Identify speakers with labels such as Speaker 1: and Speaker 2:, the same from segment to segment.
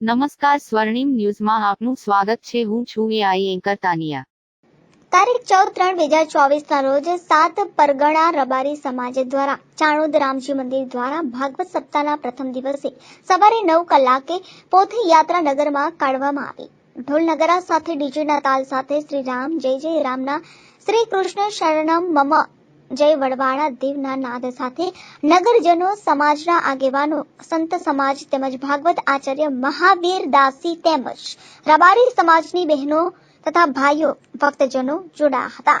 Speaker 1: નમસ્કાર સ્વર્ણિમ ન્યૂઝમાં આપનું સ્વાગત છે. હું છું એઆઈ એન્કર તાનિયા.
Speaker 2: તારીખ ચૌદ ત્રણ બે હજાર ચોવીસના રોજ સાત પરગણા રબારી સમાજ દ્વારા, ચાણોદ રામજી મંદિર દ્વારા ભાગવત સપ્તાહના પ્રથમ દિવસે સવારે નવ કલાકે પોથી યાત્રા નગરમાં કાઢવામાં આવી. ઢોલ નગરા સાથે ડીજેના તાલ સાથે શ્રી રામ, જય જય રામના શ્રી કૃષ્ણ શરણમ મમ જય વડવાળા દેવના નાદ સાથે નગરજનો, સમાજના આગેવાનો, સંત સમાજ તેમજ ભાગવત આચાર્ય મહાવીર દાસી તેમજ રબારી સમાજની બહેનો તથા ભાઈઓ, ભક્તજનો જોડાયા હતા.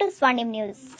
Speaker 2: to Swarnim News.